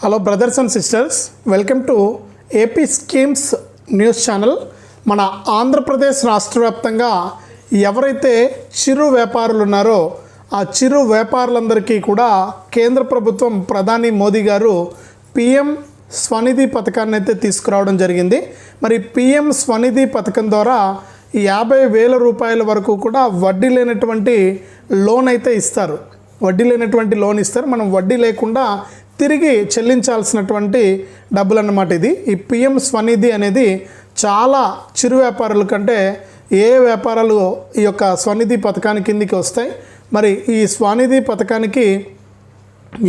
Hello brothers and sisters welcome to AP schemes news channel మన ఆంధ్రప్రదేశ్ రాష్ట్ర వ్యాప్తంగా ఎవరైతే చిరు వ్యాపారులు ఉన్నారో ఆ చిరు వ్యాపారులందరికీ కూడా కేంద్ర ప్రభుత్వం ప్రధాని మోదీ గారు పిఎం స్వనిధి పథకాన్ని అయితే తీసుకురావడం జరిగింది. మరి పిఎం స్వనిధి పథకం ద్వారా యాభై వేల రూపాయల వరకు కూడా వడ్డీ లేనటువంటి లోన్ అయితే ఇస్తారు. వడ్డీ లేనటువంటి లోన్ ఇస్తారు. మనం వడ్డీ లేకుండా తిరిగి చెల్లించాల్సినటువంటి డబ్బులు అన్నమాట ఇది. ఈ పిఎం స్వనిధి అనేది చాలా చిరు వ్యాపారుల కంటే ఏ వ్యాపారాలు ఈ యొక్క స్వనిధి పథకాన్ని కిందికి వస్తాయి? మరి ఈ స్వనిధి పథకానికి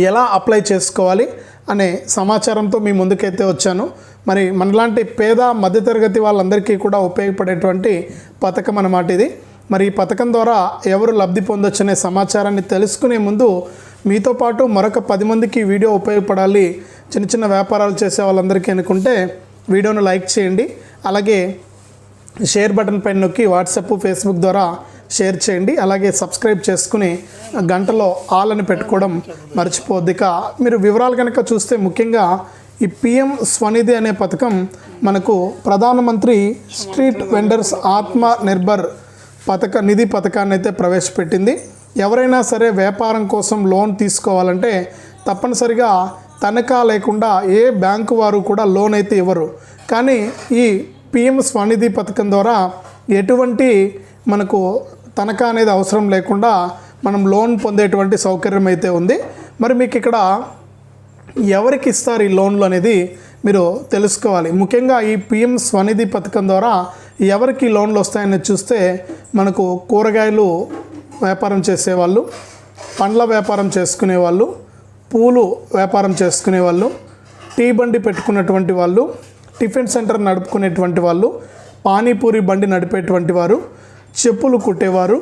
ఎలా అప్లై చేసుకోవాలి అనే సమాచారంతో మీ ముందుకైతే వచ్చాను. మరి మనలాంటి పేద మధ్యతరగతి వాళ్ళందరికీ కూడా ఉపయోగపడేటువంటి పథకం అన్నమాట ఇది. మరి ఈ పథకం ద్వారా ఎవరు లబ్ధి పొందొచ్చు అనే సమాచారాన్ని తెలుసుకునే ముందు మీతో పాటు మరొక పది మందికి వీడియో ఉపయోగపడాలి చిన్న చిన్న వ్యాపారాలు చేసే వాళ్ళందరికీ అనుకుంటే వీడియోను లైక్ చేయండి. అలాగే షేర్ బటన్ పైన నొక్కి వాట్సాప్ ఫేస్బుక్ ద్వారా షేర్ చేయండి. అలాగే సబ్స్క్రైబ్ చేసుకుని గంటలో ఆల్ అని పెట్టుకోవడం మర్చిపోద్ది ఇక మీరు వివరాలు కనుక చూస్తే ముఖ్యంగా ఈ పిఎం స్వనిధి అనే పథకం మనకు ప్రధానమంత్రి స్ట్రీట్ వెండర్స్ ఆత్మ నిర్భర్ పథక నిధి పథకాన్ని అయితే ప్రవేశపెట్టింది. ఎవరైనా సరే వ్యాపారం కోసం లోన్ తీసుకోవాలంటే తప్పనిసరిగా తనఖా లేకుండా ఏ బ్యాంకు వారు కూడా లోన్ అయితే ఇవ్వరు. కానీ ఈ పిఎం స్వనిధి పథకం ద్వారా ఎటువంటి మనకు తనఖా అనేది అవసరం లేకుండా మనం లోన్ పొందేటువంటి సౌకర్యం అయితే ఉంది. మరి మీకు ఇక్కడ ఎవరికి ఇస్తారు ఈ లోన్లు అనేది మీరు తెలుసుకోవాలి. ముఖ్యంగా ఈ పిఎం స్వనిధి పథకం ద్వారా ఎవరికి లోన్లు వస్తాయని చూస్తే మనకు కూరగాయలు వ్యాపారం చేసేవాళ్ళు పండ్ల వ్యాపారం చేసుకునే వాళ్ళు పూలు వ్యాపారం చేసుకునే వాళ్ళు టీ బండి పెట్టుకున్నటువంటి వాళ్ళు టిఫిన్ సెంటర్ నడుపుకునేటువంటి వాళ్ళు పానీపూరి బండి నడిపేటువంటి వారు చెప్పులు కుట్టేవారు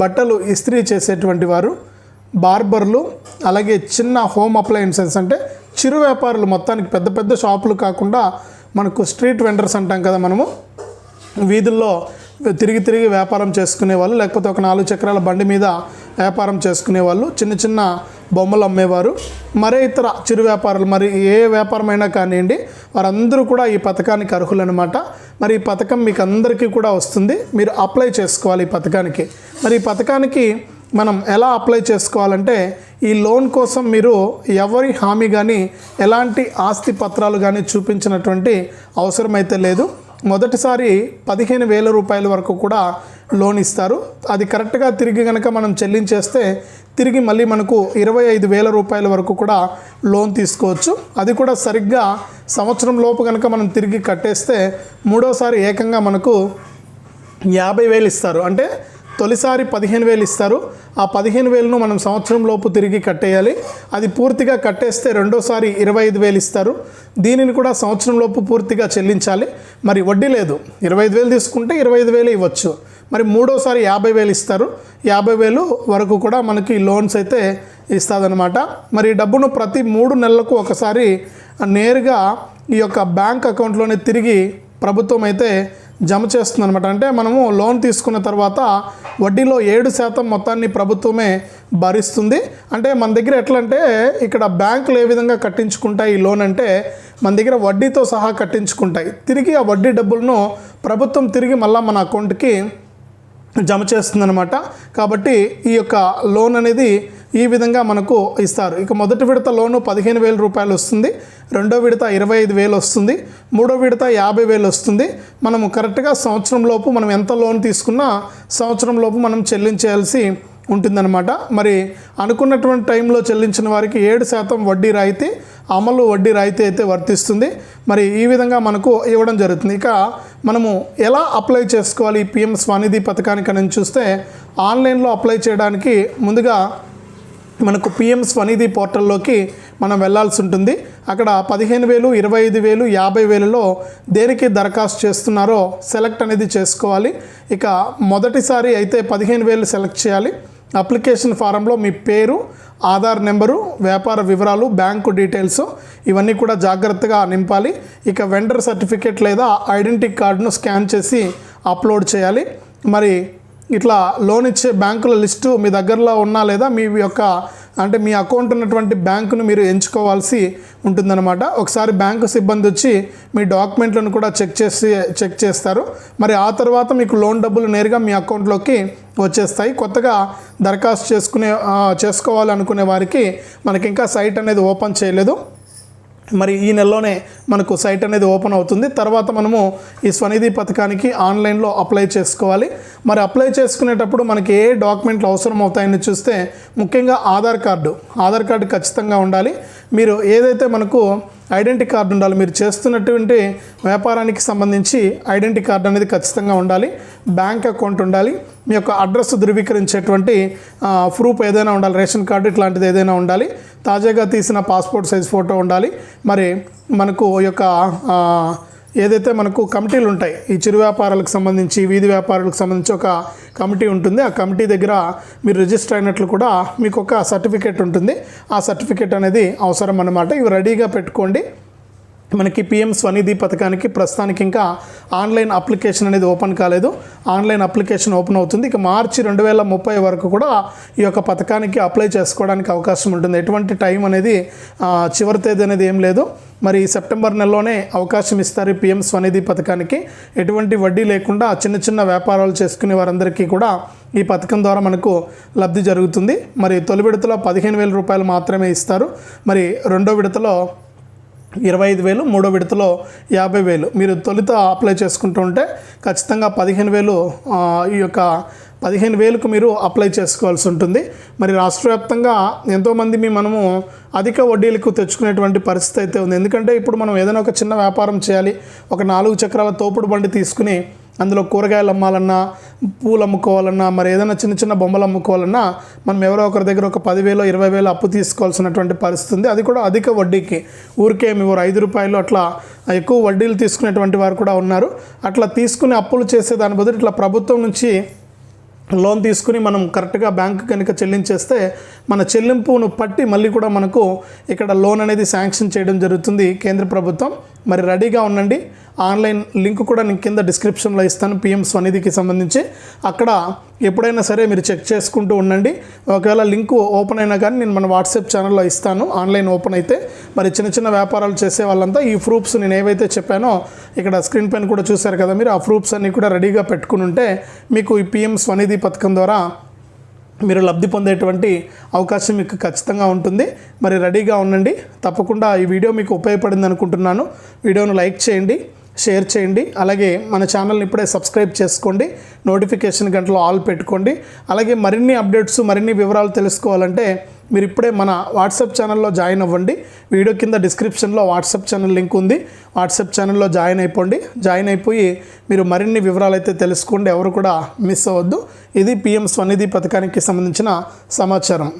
బట్టలు ఇస్త్రీ చేసేటువంటి వారు బార్బర్లు అలాగే చిన్న హోమ్ అప్లయన్సెస్ అంటే చిరు వ్యాపారులు. మొత్తానికి పెద్ద పెద్ద షాపులు కాకుండా మనకు స్ట్రీట్ వెండర్స్ అంటాం కదా మనము. వీధుల్లో తిరిగి తిరిగి వ్యాపారం చేసుకునే వాళ్ళు లేకపోతే ఒక నాలుగు చక్రాల బండి మీద వ్యాపారం చేసుకునే వాళ్ళు చిన్న చిన్న బొమ్మలు అమ్మేవారు మరే ఇతర చిరు వ్యాపారాలు మరి ఏ వ్యాపారమైనా కానివ్వండి వారందరూ కూడా ఈ పథకానికి అర్హులనమాట మరి ఈ పథకం మీకు అందరికీ కూడా వస్తుంది. మీరు అప్లై చేసుకోవాలి ఈ పథకానికి. మరి ఈ పథకానికి మనం ఎలా అప్లై చేసుకోవాలంటే ఈ లోన్ కోసం మీరు ఎవరి హామీ కానీ ఎలాంటి ఆస్తి పత్రాలు కానీ చూపించినటువంటి అవసరం అయితే లేదు. మొదటిసారి పదిహేను వేల రూపాయల వరకు కూడా లోన్ ఇస్తారు. అది కరెక్ట్గా తిరిగి కనుక మనం చెల్లించేస్తే తిరిగి మళ్ళీ మనకు ఇరవై ఐదు వేల రూపాయల వరకు కూడా లోన్ తీసుకోవచ్చు. అది కూడా సరిగ్గా సంవత్సరం లోపు కనుక మనం తిరిగి కట్టేస్తే మూడోసారి ఏకంగా మనకు యాభై వేలు ఇస్తారు. అంటే తొలిసారి పదిహేను వేలు ఇస్తారు. ఆ పదిహేను వేలను మనం సంవత్సరం లోపు తిరిగి కట్టేయాలి. అది పూర్తిగా కట్టేస్తే రెండోసారి ఇరవై ఐదు వేలు ఇస్తారు. దీనిని కూడా సంవత్సరం లోపు పూర్తిగా చెల్లించాలి. మరి వడ్డీ లేదు. ఇరవై ఐదు వేలు తీసుకుంటే ఇరవై ఐదు వేలు ఇవ్వచ్చు. మరి మూడోసారి యాభై వేలు ఇస్తారు. యాభై వేలు వరకు కూడా మనకి లోన్స్ అయితే ఇస్తుందన్నమాట. మరి డబ్బును ప్రతి మూడు నెలలకు ఒకసారి నేరుగా ఈ యొక్క బ్యాంక్ అకౌంట్లోనే తిరిగి ప్రభుత్వం అయితే జమ చేస్తుంది అనమాట అంటే మనము లోన్ తీసుకున్న తర్వాత వడ్డీలో ఏడు శాతం మొత్తాన్ని ప్రభుత్వమే భరిస్తుంది. అంటే మన దగ్గర ఎట్లా అంటే ఇక్కడ బ్యాంకులు ఏ విధంగా కట్టించుకుంటాయి ఈ లోన్ అంటే మన దగ్గర వడ్డీతో సహా కట్టించుకుంటాయి. తిరిగి ఆ వడ్డీ డబ్బులను ప్రభుత్వం తిరిగి మళ్ళీ మన అకౌంట్కి జమ చేస్తుందన్నమాట. కాబట్టి ఈ యొక్క లోన్ అనేది ఈ విధంగా మనకు ఇస్తారు. ఇక మొదటి విడత లోను పదిహేను వేల రూపాయలు వస్తుంది. రెండో విడత ఇరవై ఐదు వేలు వస్తుంది. మూడో విడత యాభై వేలు వస్తుంది. మనము కరెక్ట్గా సంవత్సరం లోపు మనం ఎంత లోన్ తీసుకున్నా సంవత్సరం లోపు మనం చెల్లించాల్సి ఉంటుందన్నమాట. మరి అనుకున్నటువంటి టైంలో చెల్లించిన వారికి ఏడు శాతం వడ్డీ రాయితీ అమలు వడ్డీ రాయితీ అయితే వర్తిస్తుంది. మరి ఈ విధంగా మనకు ఇవ్వడం జరుగుతుంది. ఇక మనము ఎలా అప్లై చేసుకోవాలి ఈ పిఎం స్వనిధి పథకానికి అని చూస్తే ఆన్లైన్లో అప్లై చేయడానికి ముందుగా మనకు పిఎం స్వనిధి పోర్టల్లోకి మనం వెళ్ళాల్సి ఉంటుంది. అక్కడ పదిహేను వేలు ఇరవై ఐదు వేలు యాభై వేలలో దేనికి దరఖాస్తు చేస్తున్నారో సెలెక్ట్ అనేది చేసుకోవాలి. ఇక మొదటిసారి అయితే పదిహేను వేలు సెలెక్ట్ చేయాలి. అప్లికేషన్ ఫారంలో మీ పేరు ఆధార్ నెంబరు వ్యాపార వివరాలు బ్యాంకు డీటెయిల్స్ ఇవన్నీ కూడా జాగ్రత్తగా నింపాలి. ఇక వెండర్ సర్టిఫికేట్ లేదా ఐడెంటిటీ కార్డును స్కాన్ చేసి అప్లోడ్ చేయాలి. మరి ఇట్లా లోన్ ఇచ్చే బ్యాంకుల లిస్టు మీ దగ్గరలో ఉన్నా లేదా మీ యొక్క అంటే మీ అకౌంట్ ఉన్నటువంటి బ్యాంకును మీరు ఎంచుకోవాల్సి ఉంటుందన్నమాట. ఒకసారి బ్యాంకు సిబ్బంది వచ్చి మీ డాక్యుమెంట్లను కూడా చెక్ చేసి చెక్ చేస్తారు. మరి ఆ తర్వాత మీకు లోన్ డబ్బులు నేరుగా మీ అకౌంట్లోకి వచ్చేస్తాయి. కొత్తగా దరఖాస్తు చేసుకునే చేసుకోవాలనుకునే వారికి మనకి ఇంకా సైట్ అనేది ఓపెన్ చేయలేదు. మరి ఈ నెలలోనే మనకు సైట్ అనేది ఓపెన్ అవుతుంది. తర్వాత మనము ఈ స్వనిధి పథకానికి ఆన్లైన్లో అప్లై చేసుకోవాలి. మరి అప్లై చేసుకునేటప్పుడు మనకి ఏ డాక్యుమెంట్లు అవసరం అవుతాయని చూస్తే ముఖ్యంగా ఆధార్ కార్డు ఆధార్ కార్డు ఖచ్చితంగా ఉండాలి. మీరు ఏదైతే మనకు ఐడెంటిటీ కార్డు ఉండాలి. మీరు చేస్తున్నటువంటి వ్యాపారానికి సంబంధించి ఐడెంటిటీ కార్డు అనేది ఖచ్చితంగా ఉండాలి. బ్యాంక్ అకౌంట్ ఉండాలి. మీ యొక్క అడ్రస్ ధృవీకరించేటువంటి ప్రూఫ్ ఏదైనా ఉండాలి. రేషన్ కార్డు ఇట్లాంటిది ఏదైనా ఉండాలి. తాజాగా తీసిన పాస్పోర్ట్ సైజ్ ఫోటో ఉండాలి. మరి మనకు యొక్క ఏదైతే మనకు కమిటీలు ఉంటాయి ఈ చిరు వ్యాపారాలకు సంబంధించి వీధి వ్యాపారాలకు సంబంధించి ఒక కమిటీ ఉంటుంది. ఆ కమిటీ దగ్గర మీరు రిజిస్టర్ అయినట్లు కూడా మీకు ఒక సర్టిఫికేట్ ఉంటుంది. ఆ సర్టిఫికేట్ అనేది అవసరం అన్నమాట. ఇవి రెడీగా పెట్టుకోండి. మనకి పిఎం స్వనిధి పథకానికి ప్రస్తుతానికి ఇంకా ఆన్లైన్ అప్లికేషన్ అనేది ఓపెన్ కాలేదు. ఆన్లైన్ అప్లికేషన్ ఓపెన్ అవుతుంది. ఇక మార్చి రెండు వేల ముప్పై వరకు కూడా ఈ యొక్క పథకానికి అప్లై చేసుకోవడానికి అవకాశం ఉంటుంది. ఎటువంటి టైం అనేది చివరి తేదీ అనేది ఏం లేదు. మరి ఈ సెప్టెంబర్ నెలలోనే అవకాశం ఇస్తారు పిఎం స్వనిధి పథకానికి. ఎటువంటి వడ్డీ లేకుండా చిన్న చిన్న వ్యాపారాలు చేసుకునే వారందరికీ కూడా ఈ పథకం ద్వారా మనకు లబ్ధి జరుగుతుంది. మరి తొలి విడతలో పదిహేను వేల రూపాయలు మాత్రమే ఇస్తారు. మరి రెండో విడతలో ఇరవై ఐదు వేలు మూడో విడతలో యాభై వేలు. మీరు తొలుత అప్లై చేసుకుంటూ ఉంటే ఖచ్చితంగా పదిహేను వేలు ఈ యొక్క పదిహేను వేలకు మీరు అప్లై చేసుకోవాల్సి ఉంటుంది. మరి రాష్ట్ర వ్యాప్తంగా ఎంతోమంది మీ మనము అధిక వడ్డీలకు తెచ్చుకునేటువంటి పరిస్థితి అయితే ఉంది. ఎందుకంటే ఇప్పుడు మనం ఏదైనా ఒక చిన్న వ్యాపారం చేయాలి ఒక నాలుగు చక్రాల తోపుడు బండి తీసుకుని అందులో కూరగాయలు అమ్మాలన్నా పూలు అమ్ముకోవాలన్నా మరి ఏదైనా చిన్న చిన్న బొమ్మలు అమ్ముకోవాలన్నా మనం ఎవరో ఒకరి దగ్గర ఒక పదివేలు ఇరవై వేలు అప్పు తీసుకోవాల్సినటువంటి పరిస్థితి ఉంది. అది కూడా అధిక వడ్డీకి. ఊరికే మీరు ఐదు రూపాయలు అట్లా ఎక్కువ వడ్డీలు తీసుకునేటువంటి వారు కూడా ఉన్నారు. అట్లా తీసుకుని అప్పులు చేసే దాని బదులు ఇట్లా ప్రభుత్వం నుంచి లోన్ తీసుకుని మనం కరెక్ట్గా బ్యాంకు కనుక చెల్లించేస్తే మన చెల్లింపును పట్టి మళ్ళీ కూడా మనకు ఇక్కడ లోన్ అనేది శాంక్షన్ చేయడం జరుగుతుంది కేంద్ర ప్రభుత్వం. మరి రెడీగా ఉండండి. ఆన్లైన్ లింక్ కూడా నేను కింద డిస్క్రిప్షన్లో ఇస్తాను పిఎం స్వనిధికి సంబంధించి. అక్కడ ఎప్పుడైనా సరే మీరు చెక్ చేసుకుంటూ ఉండండి. ఒకవేళ లింక్ ఓపెన్ అయినా కానీ నేను మన వాట్సాప్ ఛానల్లో ఇస్తాను. ఆన్లైన్ ఓపెన్ అయితే మరి చిన్న చిన్న వ్యాపారాలు చేసే వాళ్ళంతా ఈ ప్రూఫ్స్ నేను ఏవైతే చెప్పానో ఇక్కడ స్క్రీన్ పైన కూడా చూశారు కదా మీరు ఆ ప్రూఫ్స్ అన్నీ కూడా రెడీగా పెట్టుకుని ఉంటే మీకు ఈ పిఎం స్వనిధి పథకం ద్వారా మీరు లబ్ధి పొందేటువంటి అవకాశం మీకు ఖచ్చితంగా ఉంటుంది. మరి రెడీగా ఉండండి. తప్పకుండా ఈ వీడియో మీకు ఉపయోగపడింది అనుకుంటున్నాను. వీడియోను లైక్ చేయండి షేర్ చేయండి. అలాగే మన ఛానల్ని ఇప్పుడే సబ్స్క్రైబ్ చేసుకోండి. నోటిఫికేషన్ గంటలో ఆల్ పెట్టుకోండి. అలాగే మరిన్ని అప్డేట్స్ మరిన్ని వివరాలు తెలుసుకోవాలంటే మీరు ఇప్పుడే మన వాట్సాప్ ఛానల్లో జాయిన్ అవ్వండి. వీడియో కింద డిస్క్రిప్షన్లో వాట్సాప్ ఛానల్ లింక్ ఉంది. వాట్సాప్ ఛానల్లో జాయిన్ అయిపోండి. జాయిన్ అయిపోయి మీరు మరిన్ని వివరాలు అయితే తెలుసుకోండి. ఎవరు కూడా మిస్ అవ్వద్దు. ఇది పిఎం స్వనిధి పథకానికి సంబంధించిన సమాచారం.